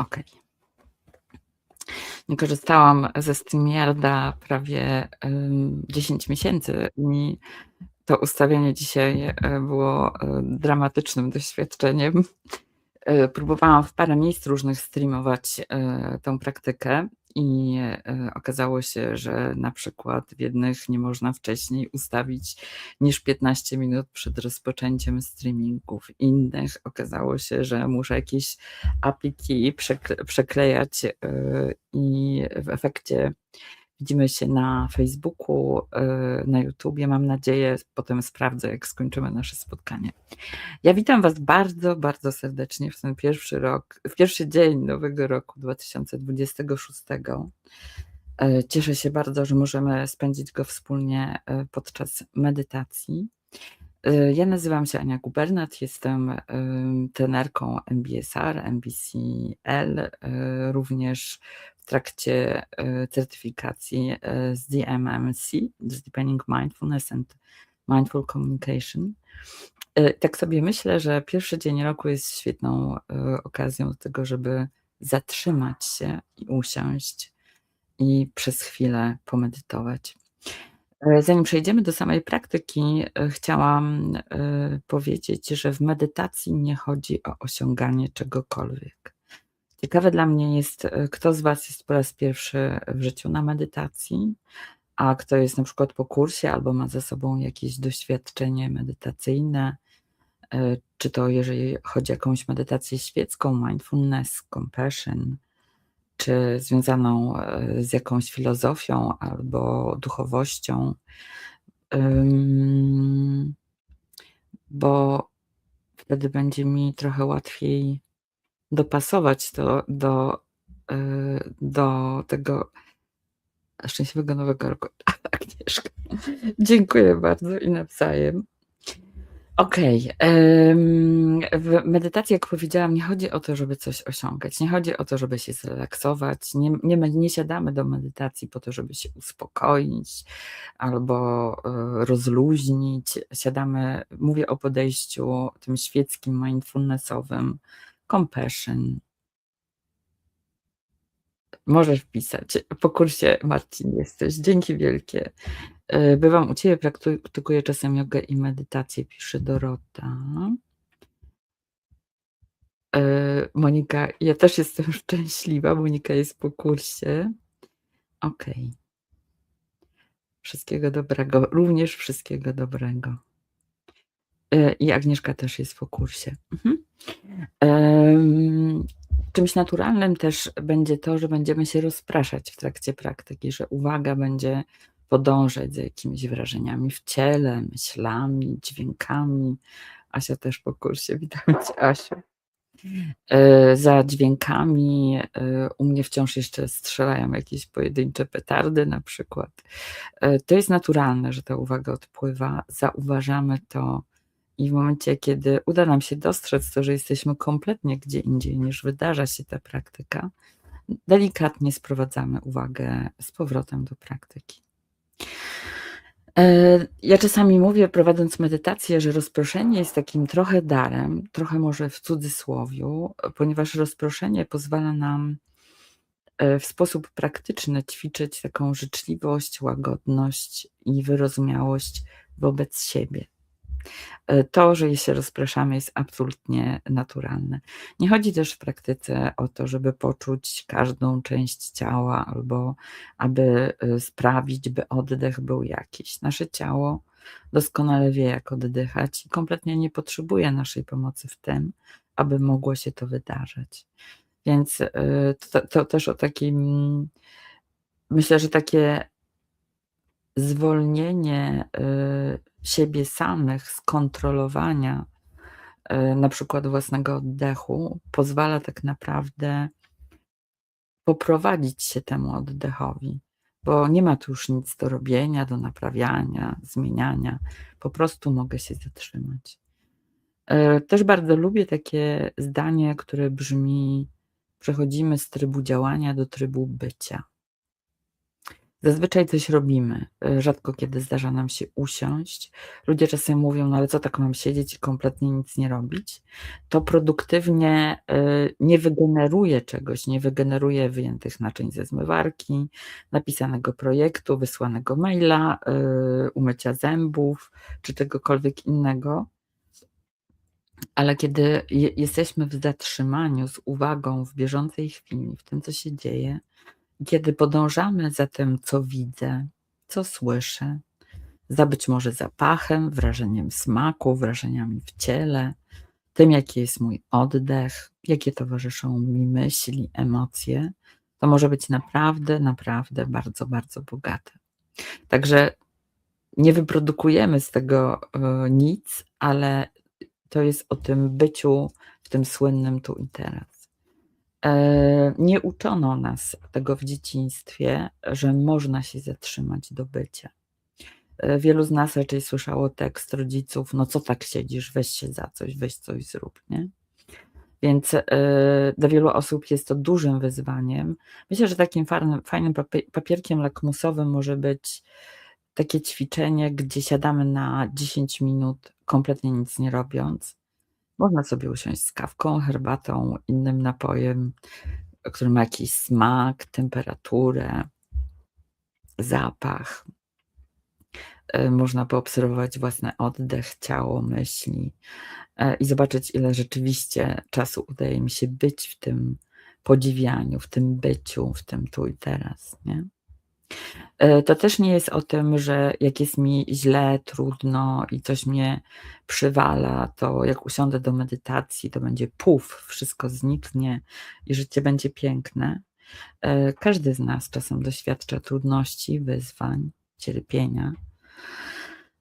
Okej. Nie korzystałam ze StreamYarda prawie, ym, 10 miesięcy i to ustawienie dzisiaj, e, było, e, dramatycznym doświadczeniem. E, próbowałam w parę miejsc różnych streamować, tą praktykę i, e, okazało się, że na przykład w jednych nie można wcześniej ustawić niż 15 minut przed rozpoczęciem streamingu, w innych okazało się, że muszę jakieś apliki przekle przeklejać, e, i w efekcie widzimy się na Facebooku, e, na YouTubie, mam nadzieję, potem sprawdzę, jak skończymy nasze spotkanie. Ja witam Was bardzo, bardzo serdecznie w ten pierwszy rok w pierwszy dzień nowego roku 2026. E, cieszę się bardzo, że możemy spędzić go wspólnie, e, podczas medytacji. Ja nazywam się Ania Gubernat, jestem, trenerką MBSR, MBCL, również trakcie, e, certyfikacji, e, z DMMC, z Deepening Mindfulness and Mindful Communication. E, tak sobie myślę, że pierwszy dzień roku jest świetną, okazją do tego, żeby zatrzymać się i usiąść i przez chwilę pomedytować. Zanim przejdziemy do samej praktyki, chciałam, powiedzieć, że w medytacji nie chodzi o osiąganie czegokolwiek. Ciekawe dla mnie jest, e, kto z Was jest po raz pierwszy w życiu na medytacji, a kto jest na przykład po kursie albo ma za sobą jakieś doświadczenie medytacyjne, e, czy to jeżeli chodzi o jakąś medytację świecką, mindfulness, compassion, czy związaną, e, z jakąś filozofią albo duchowością. Bo wtedy będzie mi trochę łatwiej dopasować to do, e, do tego szczęśliwego nowego roku, Agnieszka. Dziękuję bardzo i nawzajem. Okej, ym, w medytacji, jak powiedziałam, nie chodzi o to, żeby coś osiągać, nie chodzi o to, żeby się zrelaksować, nie nie nie siadamy do medytacji po to, żeby się uspokoić albo, e, rozluźnić. Siadamy mówię o podejściu tym świeckim, mindfulnessowym, compassion. Możesz wpisać. Po kursie Marcin jesteś. Dzięki wielkie. E, bywam u Ciebie, praktykuję czasem jogę i medytację, pisze Dorota. E, Monika, ja też jestem szczęśliwa, Monika jest po kursie. Okej. Wszystkiego dobrego, również wszystkiego dobrego. E, I Agnieszka też jest po kursie. Mhm. Ym, czymś naturalnym też będzie to, że będziemy się rozpraszać w trakcie praktyki, że uwaga będzie podążać za jakimiś wrażeniami w ciele, myślami, dźwiękami. Asia też po kursie, witam Cię Asiu. E, za dźwiękami, e, u mnie wciąż jeszcze strzelają jakieś pojedyncze petardy na przykład. E, to jest naturalne, że ta uwaga odpływa, zauważamy to i w momencie, kiedy uda nam się dostrzec to, że jesteśmy kompletnie gdzie indziej niż wydarza się ta praktyka, delikatnie sprowadzamy uwagę z powrotem do praktyki. E, ja czasami mówię, prowadząc medytację, że rozproszenie jest takim trochę darem, trochę może w cudzysłowiu, ponieważ rozproszenie pozwala nam e, w sposób praktyczny ćwiczyć taką życzliwość, łagodność i wyrozumiałość wobec siebie. E, to, że się rozpraszamy, jest absolutnie naturalne. Nie chodzi też w praktyce o to, żeby poczuć każdą część ciała albo aby e, sprawić, by oddech był jakiś. Nasze ciało doskonale wie, jak oddychać i kompletnie nie potrzebuje naszej pomocy w tym, aby mogło się to wydarzać. Więc e, to, to też o takim, myślę, że takie zwolnienie siebie samych z kontrolowania e, na przykład własnego oddechu pozwala tak naprawdę poprowadzić się temu oddechowi, bo nie ma tu już nic do robienia, do naprawiania, zmieniania. Po prostu mogę się zatrzymać. E, też bardzo lubię takie zdanie, które brzmi: Przechodzimy z trybu działania do trybu bycia. Zazwyczaj coś robimy. Y, rzadko kiedy zdarza nam się usiąść. Ludzie czasem mówią: "No ale co tak mam siedzieć i kompletnie nic nie robić?" To produktywnie, y, nie wygeneruje czegoś, nie wygeneruje wyjętych naczyń ze zmywarki, napisanego projektu, wysłanego maila, y, umycia zębów czy czegokolwiek innego. Ale kiedy je jesteśmy w zatrzymaniu, z uwagą w bieżącej chwili, w tym, co się dzieje, kiedy podążamy za tym, co widzę, co słyszę, za być może zapachem, wrażeniem smaku, wrażeniami w ciele, tym, jaki jest mój oddech, jakie towarzyszą mi myśli, emocje, to może być naprawdę, naprawdę bardzo, bardzo bogate. Także nie wyprodukujemy z tego, y, nic, ale to jest o tym byciu w tym słynnym tu i teraz. Eee, nie uczono nas tego w dzieciństwie, że można się zatrzymać do bycia. E, wielu z nas raczej słyszało tekst rodziców: "No co tak siedzisz, weź się za coś, weź coś zrób", nie? Więc, yy, dla wielu osób jest to dużym wyzwaniem. Myślę, że takim farnym fajnym papie papierkiem lakmusowym może być takie ćwiczenie, gdzie siadamy na 10 minut, kompletnie nic nie robiąc. Można sobie usiąść z kawką, herbatą, innym napojem, który ma jakiś smak, temperaturę, zapach. E, można poobserwować własny oddech, ciało, myśli, e, i zobaczyć, ile rzeczywiście czasu udaje mi się być w tym podziwianiu, w tym byciu, w tym tu i teraz, nie? E, to też nie jest o tym, że jak jest mi źle, trudno i coś mnie przywala, to jak usiądę do medytacji, to będzie puf, wszystko zniknie i życie będzie piękne. E, każdy z nas czasem doświadcza trudności, wyzwań, cierpienia.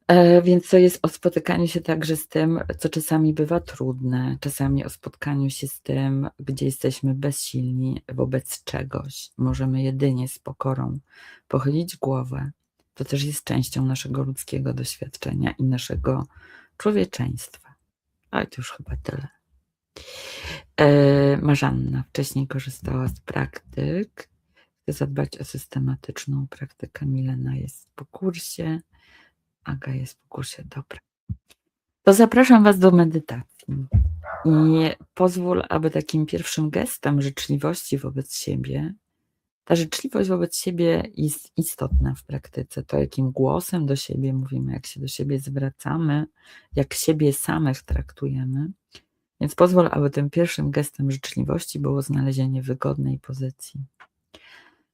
E, więc to jest o spotykaniu się także z tym, co czasami bywa trudne, czasami o spotkaniu się z tym, gdzie jesteśmy bezsilni wobec czegoś. Możemy jedynie z pokorą pochylić głowę. To też jest częścią naszego ludzkiego doświadczenia i naszego człowieczeństwa. Ale to już chyba tyle. E, Marzanna wcześniej korzystała z praktyk. Chce zadbać o systematyczną praktykę. Milena jest po kursie. Aga jest w kursie, dobra. To zapraszam Was do medytacji. I pozwól, aby takim pierwszym gestem życzliwości wobec siebie, ta życzliwość wobec siebie jest istotna w praktyce. To, jakim głosem do siebie mówimy, jak się do siebie zwracamy, jak siebie samych traktujemy. Więc pozwól, aby tym pierwszym gestem życzliwości było znalezienie wygodnej pozycji.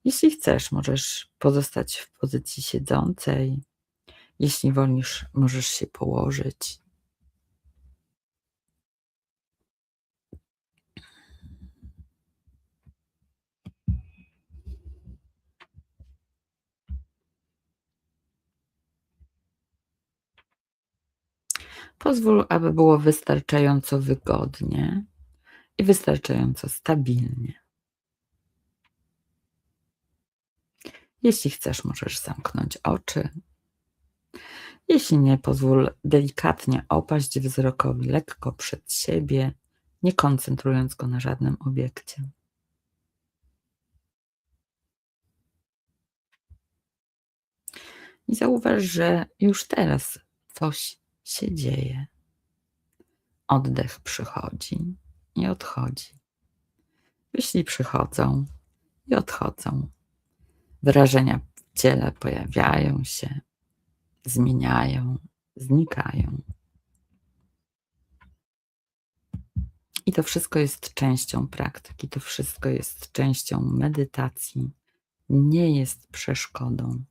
Jeśli chcesz, możesz pozostać w pozycji siedzącej, jeśli wolisz, możesz się położyć. Pozwól, aby było wystarczająco wygodnie i wystarczająco stabilnie. Jeśli chcesz, możesz zamknąć oczy jeśli nie, pozwól delikatnie opaść wzrokowi lekko przed siebie, nie koncentrując go na żadnym obiekcie. I zauważ, że już teraz coś się dzieje. Oddech przychodzi i odchodzi. Myśli przychodzą i odchodzą. Wrażenia w ciele pojawiają się, zmieniają, znikają. I to wszystko jest częścią praktyki, to wszystko jest częścią medytacji, nie jest przeszkodą.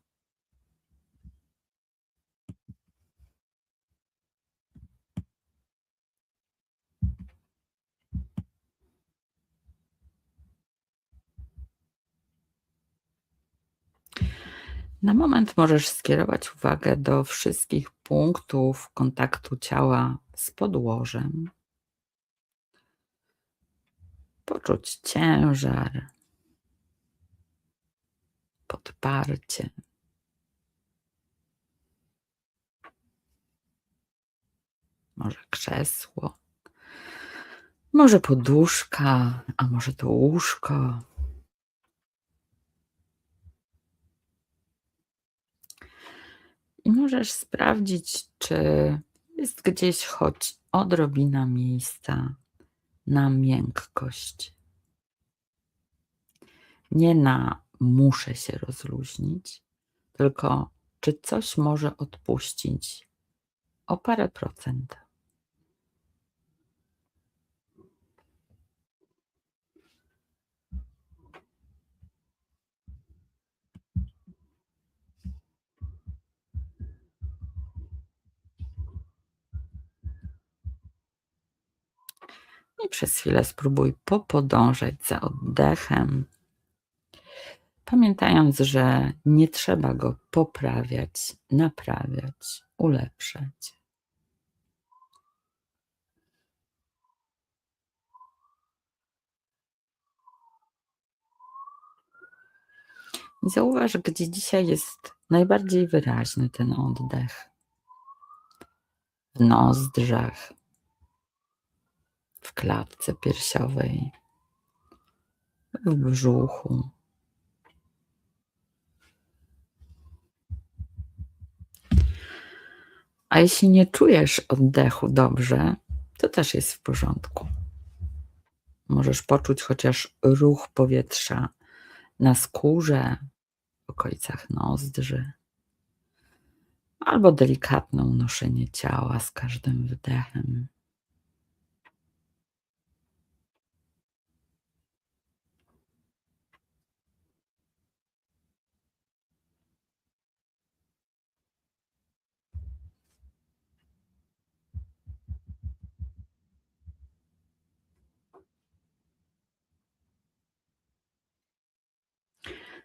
Na moment możesz skierować uwagę do wszystkich punktów kontaktu ciała z podłożem. Poczuć ciężar, podparcie. Może krzesło, może poduszka, a może to łóżko. I możesz sprawdzić, czy jest gdzieś choć odrobina miejsca na miękkość. Nie na muszę się rozluźnić, tylko czy coś może odpuścić o parę procent. I przez chwilę spróbuj popodążać za oddechem, pamiętając, że nie trzeba go poprawiać, naprawiać, ulepszać. I zauważ, gdzie dzisiaj jest najbardziej wyraźny ten oddech. W nozdrzach, w klatce piersiowej, w brzuchu. A jeśli nie czujesz oddechu dobrze, to też jest w porządku. Możesz poczuć chociaż ruch powietrza na skórze, w okolicach nozdrzy, albo delikatne unoszenie ciała z każdym wdechem.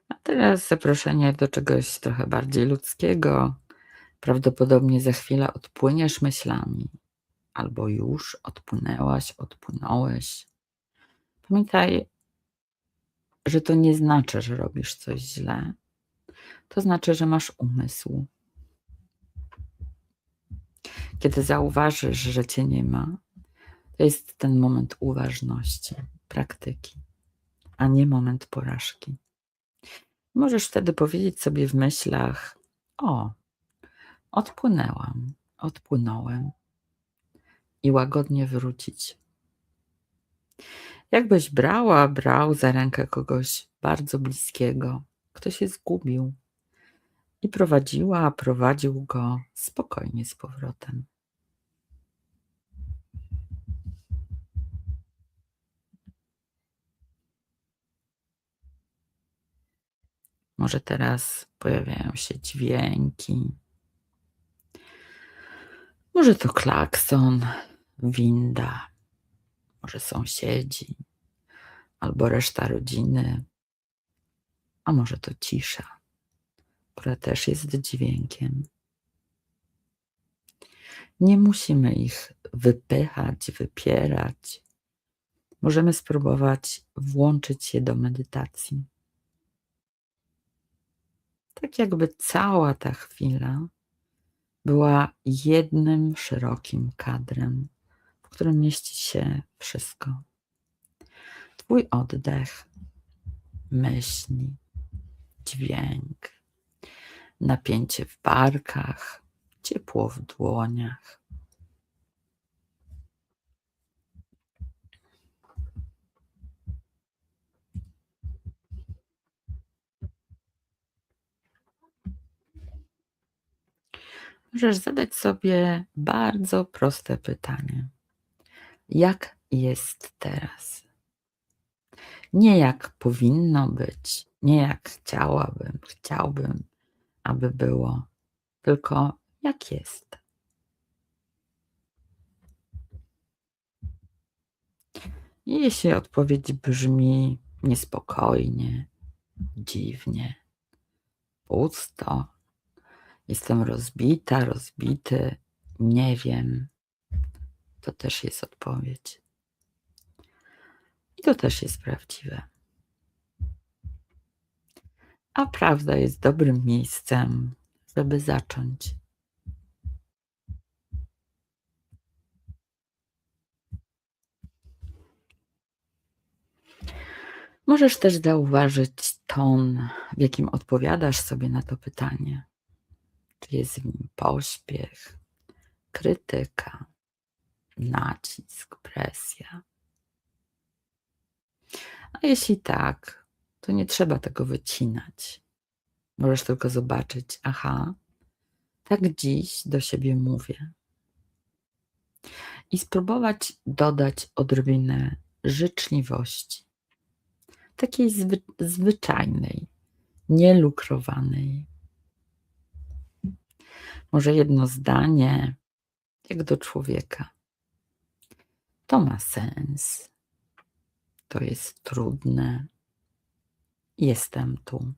A teraz zaproszenie do czegoś trochę bardziej ludzkiego. Prawdopodobnie za chwilę odpłyniesz myślami, albo już odpłynęłaś, odpłynąłeś. Pamiętaj, że to nie znaczy, że robisz coś źle. To znaczy, że masz umysł. Kiedy zauważysz, że cię nie ma, to jest ten moment uważności, praktyki, a nie moment porażki. Możesz wtedy powiedzieć sobie w myślach: O, odpłynęłam, odpłynąłem i łagodnie wrócić. Jakbyś brała, brał za rękę kogoś bardzo bliskiego, kto się zgubił i prowadziła, prowadził go spokojnie z powrotem. Może teraz pojawiają się dźwięki. Może to klakson, winda, może sąsiedzi, albo reszta rodziny, a może to cisza, która też jest dźwiękiem. Nie musimy ich wypychać, wypierać. Możemy spróbować włączyć je do medytacji. Tak jakby cała ta chwila była jednym szerokim kadrem, w którym mieści się wszystko. Twój oddech, myśli, dźwięk, napięcie w barkach, ciepło w dłoniach. Możesz zadać sobie bardzo proste pytanie: jak jest teraz? Nie jak powinno być, nie jak chciałabym, chciałbym, aby było, tylko jak jest. Jeśli odpowiedź brzmi niespokojnie, dziwnie, pusto, jestem rozbita, rozbity, nie wiem, to też jest odpowiedź. I to też jest prawdziwe. A prawda jest dobrym miejscem, żeby zacząć. Możesz też zauważyć ton, w jakim odpowiadasz sobie na to pytanie. Jest w nim pośpiech, krytyka, nacisk, presja? A jeśli tak, to nie trzeba tego wycinać. Możesz tylko zobaczyć, aha, tak dziś do siebie mówię. I spróbować dodać odrobinę życzliwości, takiej zwy, zwyczajnej, nielukrowanej. Może jedno zdanie, jak do człowieka. To ma sens. To jest trudne. Jestem tu.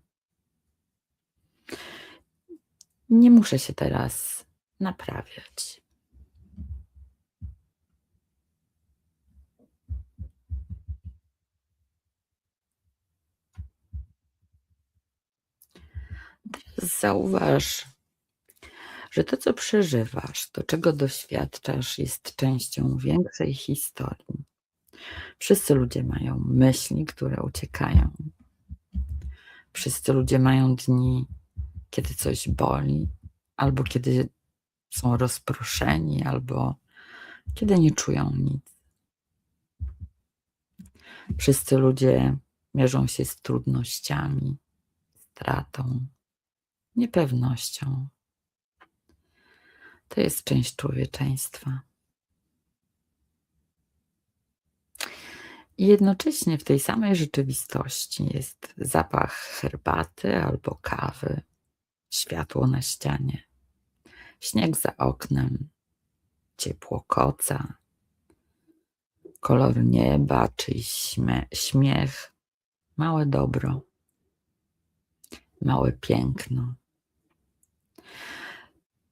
Nie muszę się teraz naprawiać. Zauważ, że to, co przeżywasz, to, czego doświadczasz, jest częścią większej historii. Wszyscy ludzie mają myśli, które uciekają. Wszyscy ludzie mają dni, kiedy coś boli, albo kiedy są rozproszeni, albo kiedy nie czują nic. Wszyscy ludzie mierzą się z trudnościami, stratą, niepewnością. To jest część człowieczeństwa. I jednocześnie w tej samej rzeczywistości jest zapach herbaty albo kawy, światło na ścianie, śnieg za oknem, ciepło koca, kolor nieba, czyjś śmiech, małe dobro, małe piękno.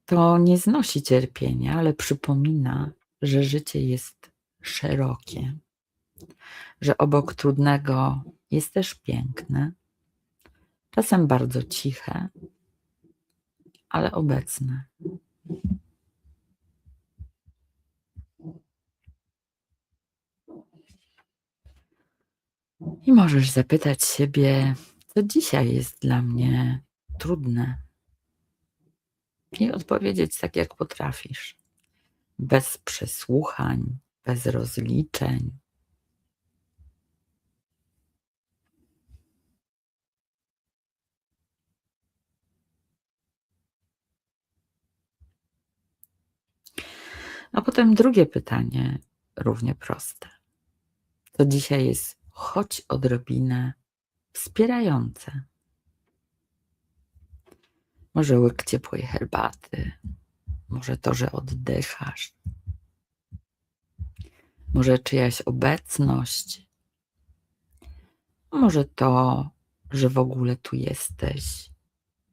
To nie znosi cierpienia, ale przypomina, że życie jest szerokie, że obok trudnego jest też piękne, czasem bardzo ciche, ale obecne. I możesz zapytać siebie, co dzisiaj jest dla mnie trudne. I odpowiedzieć tak, jak potrafisz, bez przesłuchań, bez rozliczeń. A potem drugie pytanie, równie proste. To dzisiaj jest choć odrobinę wspierające. Może łyk ciepłej herbaty, może to, że oddychasz, może czyjaś obecność, może to, że w ogóle tu jesteś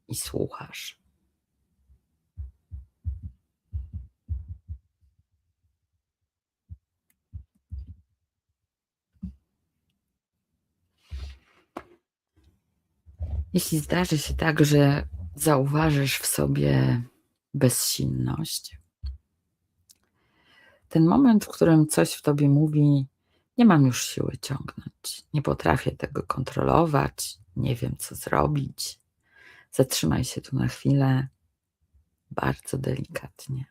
i słuchasz. Jeśli zdarzy się tak, że zauważysz w sobie bezsilność, ten moment, w którym coś w tobie mówi, nie mam już siły ciągnąć, nie potrafię tego kontrolować, nie wiem co zrobić. Zatrzymaj się tu na chwilę, bardzo delikatnie.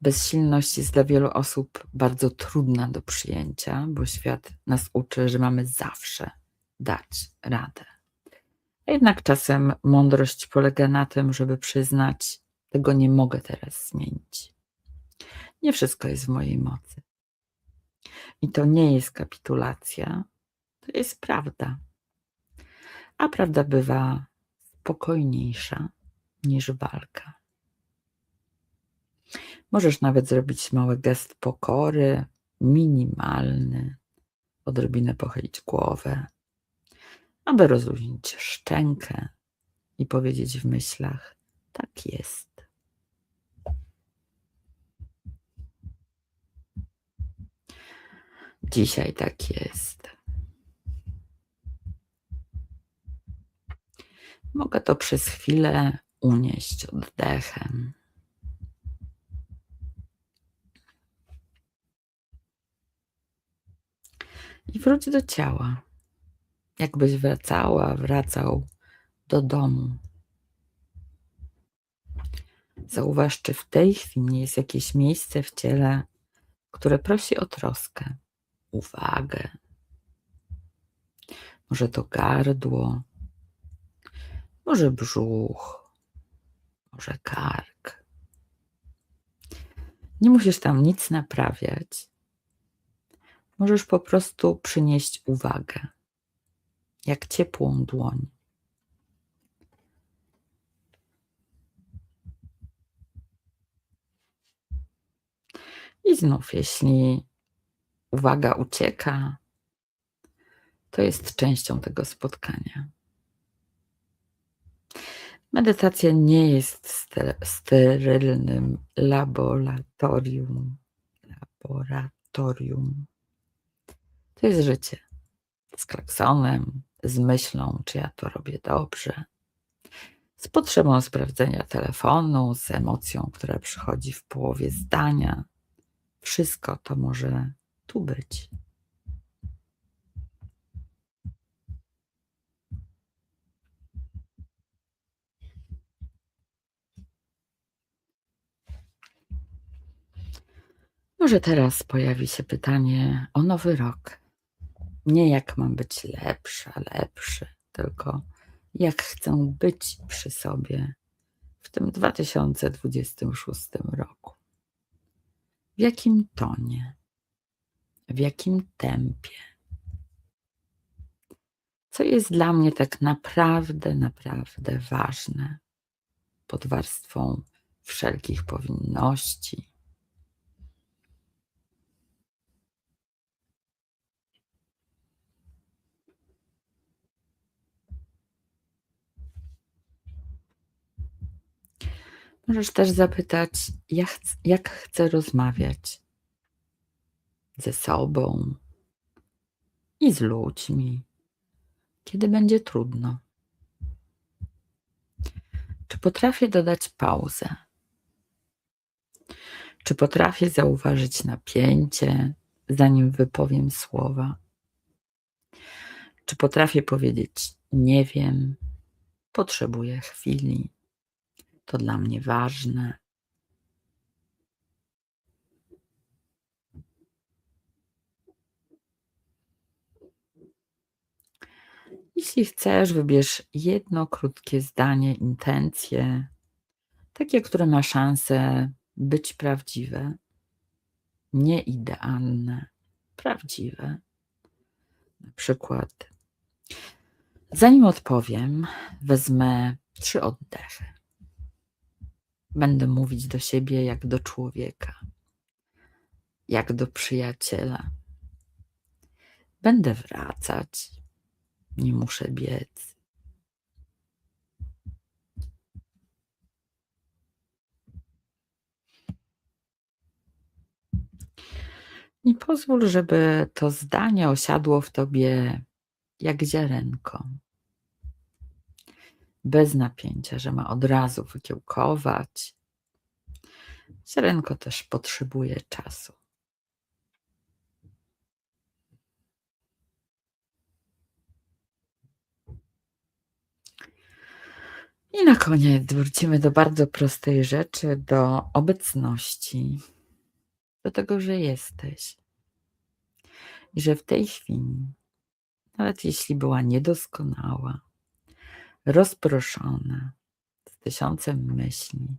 Bezsilność jest dla wielu osób bardzo trudna do przyjęcia, bo świat nas uczy, że mamy zawsze dać radę. A jednak czasem mądrość polega na tym, żeby przyznać, tego nie mogę teraz zmienić. Nie wszystko jest w mojej mocy. I to nie jest kapitulacja, to jest prawda. A prawda bywa spokojniejsza niż walka. Możesz nawet zrobić mały gest pokory, minimalny, odrobinę pochylić głowę, aby rozluźnić szczękę i powiedzieć w myślach: Tak jest. Dzisiaj tak jest. Mogę to przez chwilę unieść oddechem. I wróć do ciała. Jakbyś wracała, wracał do domu. Zauważ, czy w tej chwili jest jakieś miejsce w ciele, które prosi o troskę, uwagę. Może to gardło, może brzuch, może kark. Nie musisz tam nic naprawiać. Możesz po prostu przynieść uwagę, jak ciepłą dłoń. I znów, jeśli uwaga ucieka, to jest częścią tego spotkania. Medytacja nie jest sterylnym laboratorium. Laboratorium. To jest życie. Z klaksonem, z myślą, czy ja to robię dobrze. Z potrzebą sprawdzenia telefonu, z emocją, która przychodzi w połowie zdania. Wszystko to może tu być. Może teraz pojawi się pytanie o nowy rok. Nie jak mam być lepsza, lepszy, tylko jak chcę być przy sobie w tym 2026 roku. W jakim tonie? W jakim tempie? Co jest dla mnie tak naprawdę, naprawdę ważne pod warstwą wszelkich powinności, Możesz też zapytać, jak, jak chcę rozmawiać ze sobą i z ludźmi, kiedy będzie trudno. Czy potrafię dodać pauzę? Czy potrafię zauważyć napięcie, zanim wypowiem słowa? Czy potrafię powiedzieć: Nie wiem, potrzebuję chwili? To dla mnie ważne. Jeśli chcesz, wybierz jedno krótkie zdanie, intencje, takie, które ma szansę być prawdziwe, nie idealne, prawdziwe. Na przykład, zanim odpowiem, wezmę trzy oddechy. Będę mówić do siebie jak do człowieka, jak do przyjaciela. Będę wracać, nie muszę biec. I pozwól, żeby to zdanie osiadło w tobie jak ziarenko. Bez napięcia, że ma od razu wykiełkować. Ziarenko też potrzebuje czasu. I na koniec wrócimy do bardzo prostej rzeczy, do obecności, do tego, że jesteś. I że w tej chwili, nawet jeśli była niedoskonała, rozproszona, z tysiącem myśli,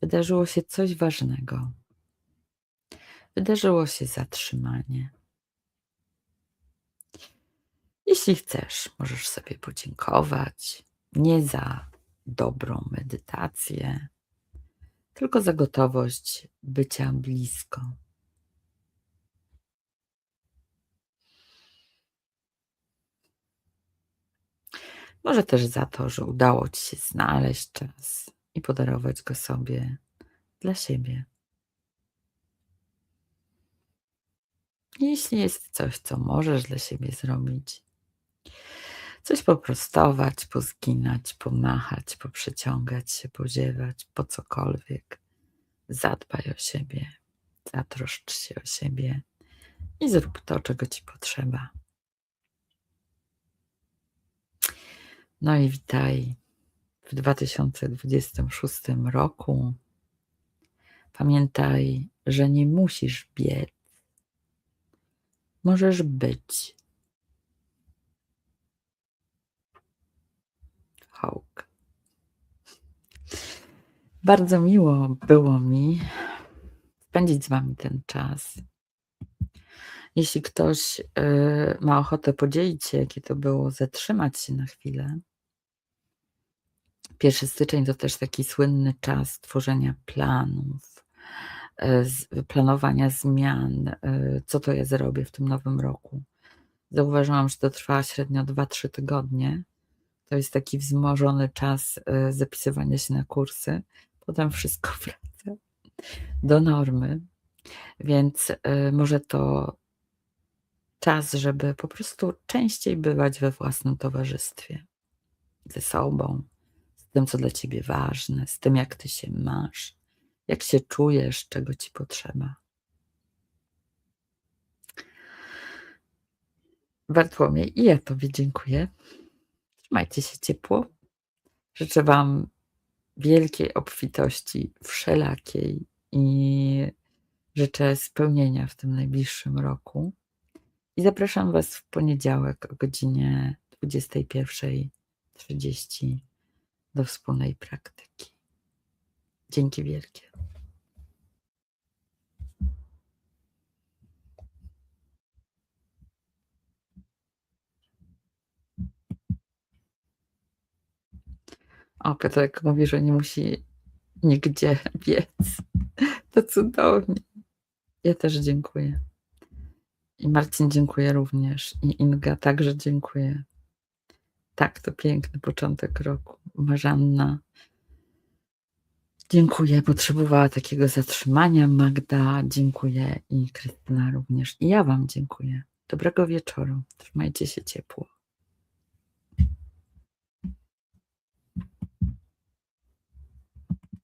wydarzyło się coś ważnego. Wydarzyło się zatrzymanie. Jeśli chcesz, możesz sobie podziękować nie za dobrą medytację, tylko za gotowość bycia blisko. Może też za to, że udało ci się znaleźć czas i podarować go sobie dla siebie. Jeśli jest coś, co możesz dla siebie zrobić, coś poprostować, pozginać, pomachać, poprzeciągać się, poziewać, po cokolwiek, zadbaj o siebie, zatroszcz się o siebie i zrób to, czego ci potrzeba. No i witaj w 2026 roku. Pamiętaj, że nie musisz biec. Możesz być. Hołk. Bardzo miło było mi spędzić z wami ten czas. Jeśli ktoś, yy, ma ochotę podzielić się, jakie to było zatrzymać się na chwilę. 1 styczeń to też taki słynny czas tworzenia planów, z planowania zmian, yy, co to ja zrobię w tym nowym roku. Zauważyłam, że to trwa średnio 2-3 tygodnie. To jest taki wzmożony czas, yy, zapisywania się na kursy. Potem wszystko wraca do normy. Więc, może to czas, żeby po prostu częściej bywać we własnym towarzystwie. Ze sobą, z tym, co dla ciebie ważne, z tym, jak ty się masz, jak się czujesz, czego ci potrzeba. Bartłomiej i ja tobie dziękuję. Trzymajcie się ciepło. Życzę wam wielkiej obfitości wszelakiej i życzę spełnienia w tym najbliższym roku. I zapraszam was w poniedziałek o godzinie 21:30 do wspólnej praktyki. Dzięki wielkie. O, Piotrek mówi, że nie musi nigdzie biec. To cudownie. Ja też dziękuję. I Marcin dziękuję również. I Inga także dziękuję. Tak, to piękny początek roku. Marzanna dziękuję, potrzebowała takiego zatrzymania. Magda dziękuję i Krystyna również. I ja wam dziękuję. Dobrego wieczoru. Trzymajcie się ciepło.